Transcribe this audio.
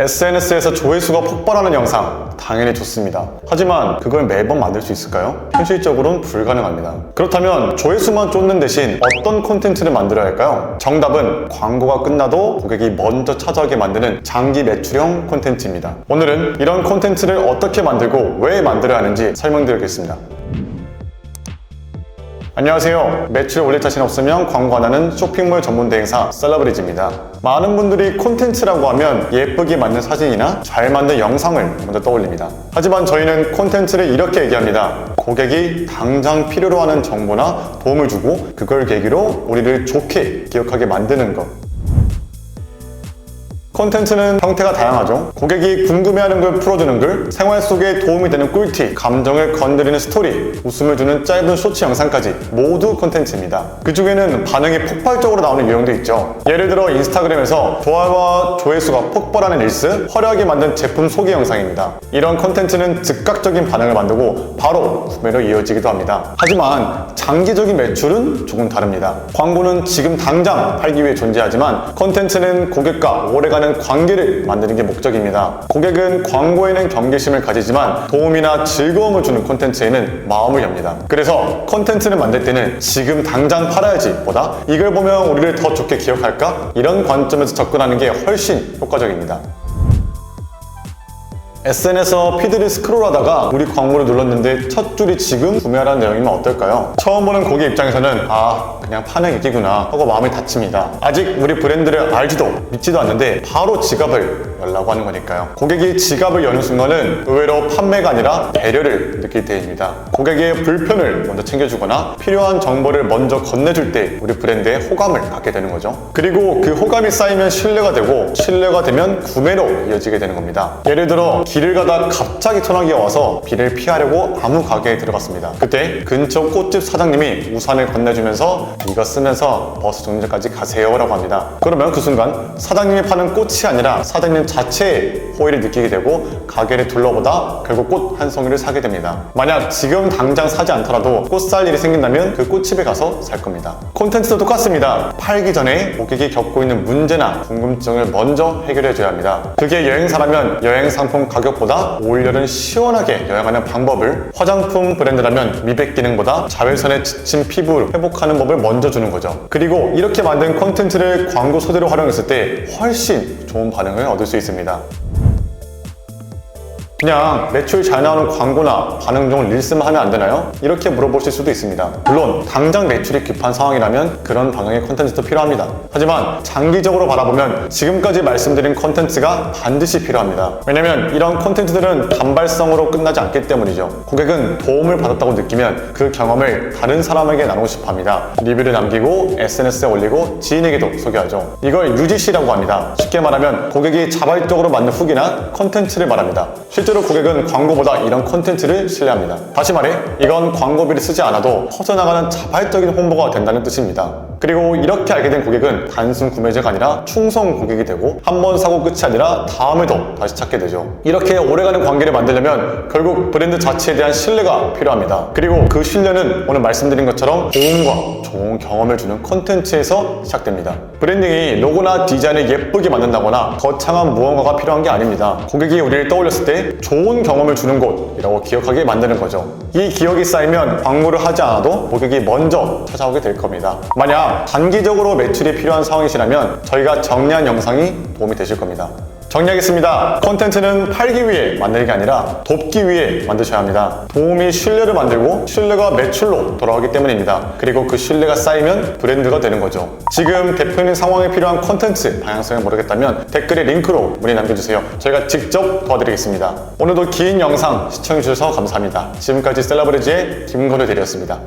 SNS에서 조회수가 폭발하는 영상 당연히 좋습니다. 하지만 그걸 매번 만들 수 있을까요? 현실적으로는 불가능합니다. 그렇다면 조회수만 쫓는 대신 어떤 콘텐츠를 만들어야 할까요? 정답은 광고가 끝나도 고객이 먼저 찾아오게 만드는 장기 매출형 콘텐츠입니다. 오늘은 이런 콘텐츠를 어떻게 만들고 왜 만들어야 하는지 설명드리겠습니다. 안녕하세요. 매출 올릴 자신 없으면 광고 안 하는 쇼핑몰 전문 대행사 셀러브리즈입니다. 많은 분들이 콘텐츠라고 하면 예쁘게 만든 사진이나 잘 만든 영상을 먼저 떠올립니다. 하지만 저희는 콘텐츠를 이렇게 얘기합니다. 고객이 당장 필요로 하는 정보나 도움을 주고 그걸 계기로 우리를 좋게 기억하게 만드는 것. 콘텐츠는 형태가 다양하죠. 고객이 궁금해하는 걸 풀어주는 글, 생활 속에 도움이 되는 꿀팁, 감정을 건드리는 스토리, 웃음을 주는 짧은 쇼츠 영상까지 모두 콘텐츠입니다. 그 중에는 반응이 폭발적으로 나오는 유형도 있죠. 예를 들어 인스타그램에서 좋아요와 조회수가 폭발하는 릴스, 화려하게 만든 제품 소개 영상입니다. 이런 콘텐츠는 즉각적인 반응을 만들고 바로 구매로 이어지기도 합니다. 하지만 장기적인 매출은 조금 다릅니다. 광고는 지금 당장 팔기 위해 존재하지만 콘텐츠는 고객과 오래 가는 관계를 만드는 게 목적입니다. 고객은 광고에는 경계심을 가지지만 도움이나 즐거움을 주는 콘텐츠에는 마음을 엽니다. 그래서 콘텐츠를 만들 때는 지금 당장 팔아야지 보다 이걸 보면 우리를 더 좋게 기억할까? 이런 관점에서 접근하는 게 훨씬 효과적입니다. SNS에서 피드를 스크롤하다가 우리 광고를 눌렀는데 첫 줄이 지금 구매하라는 내용이면 어떨까요? 처음 보는 고객 입장에서는 아 그냥 파는 얘기구나 하고 마음이 닫힙니다. 아직 우리 브랜드를 알지도 믿지도 않는데 바로 지갑을 열라고 하는 거니까요. 고객이 지갑을 여는 순간은 의외로 판매가 아니라 배려를 느낄 때입니다. 고객의 불편을 먼저 챙겨주거나 필요한 정보를 먼저 건네줄 때 우리 브랜드에 호감을 갖게 되는 거죠. 그리고 그 호감이 쌓이면 신뢰가 되고 신뢰가 되면 구매로 이어지게 되는 겁니다. 예를 들어 길을 가다 갑자기 전화기가 와서 비를 피하려고 아무 가게에 들어갔습니다. 그때 근처 꽃집 사장님이 우산을 건네주면서 이거 쓰면서 버스 정류장까지 가세요 라고 합니다. 그러면 그 순간 사장님이 파는 꽃이 아니라 사장님 자체의 호의를 느끼게 되고 가게를 둘러보다 결국 꽃 한 송이를 사게 됩니다. 만약 지금 당장 사지 않더라도 꽃 살 일이 생긴다면 그 꽃집에 가서 살 겁니다. 콘텐츠도 똑같습니다. 팔기 전에 고객이 겪고 있는 문제나 궁금증을 먼저 해결해 줘야 합니다. 그게 여행사라면 여행 상품 가 격보다 올여름 시원하게 여행하는 방법을 화장품 브랜드라면 미백 기능보다 자외선에 지친 피부를 회복하는 법을 먼저 주는 거죠. 그리고 이렇게 만든 콘텐츠를 광고 소재로 활용했을 때 훨씬 좋은 반응을 얻을 수 있습니다. 그냥 매출 잘 나오는 광고나 반응 좋은 릴스만 하면 안 되나요? 이렇게 물어보실 수도 있습니다. 물론 당장 매출이 급한 상황이라면 그런 방향의 콘텐츠도 필요합니다. 하지만 장기적으로 바라보면 지금까지 말씀드린 콘텐츠가 반드시 필요합니다. 왜냐면 이런 콘텐츠들은 단발성으로 끝나지 않기 때문이죠. 고객은 도움을 받았다고 느끼면 그 경험을 다른 사람에게 나누고 싶어 합니다. 리뷰를 남기고 SNS에 올리고 지인에게도 소개하죠. 이걸 UGC라고 합니다. 쉽게 말하면 고객이 자발적으로 만든 후기나 콘텐츠를 말합니다. 실제 로 고객은 광고보다 이런 콘텐츠를 신뢰합니다. 다시 말해, 이건 광고비를 쓰지 않아도 퍼져나가는 자발적인 홍보가 된다는 뜻입니다. 그리고 이렇게 알게 된 고객은 단순 구매자가 아니라 충성 고객이 되고 한 번 사고 끝이 아니라 다음에도 다시 찾게 되죠. 이렇게 오래가는 관계를 만들려면 결국 브랜드 자체에 대한 신뢰가 필요합니다. 그리고 그 신뢰는 오늘 말씀드린 것처럼 도움과 좋은 경험을 주는 콘텐츠에서 시작됩니다. 브랜딩이 로고나 디자인을 예쁘게 만든다거나 거창한 무언가가 필요한 게 아닙니다. 고객이 우리를 떠올렸을 때 좋은 경험을 주는 곳이라고 기억하게 만드는 거죠. 이 기억이 쌓이면 광고를 하지 않아도 고객이 먼저 찾아오게 될 겁니다. 만약 단기적으로 매출이 필요한 상황이시라면 저희가 정리한 영상이 도움이 되실 겁니다. 정리하겠습니다. 콘텐츠는 팔기 위해 만들는 게 아니라 돕기 위해 만드셔야 합니다. 도움이 신뢰를 만들고 신뢰가 매출로 돌아오기 때문입니다. 그리고 그 신뢰가 쌓이면 브랜드가 되는 거죠. 지금 대표님 상황에 필요한 콘텐츠 방향성을 모르겠다면 댓글에 링크로 문의 남겨주세요. 저희가 직접 도와드리겠습니다. 오늘도 긴 영상 시청해주셔서 감사합니다. 지금까지 셀러브리지의 김건우 대리였습니다.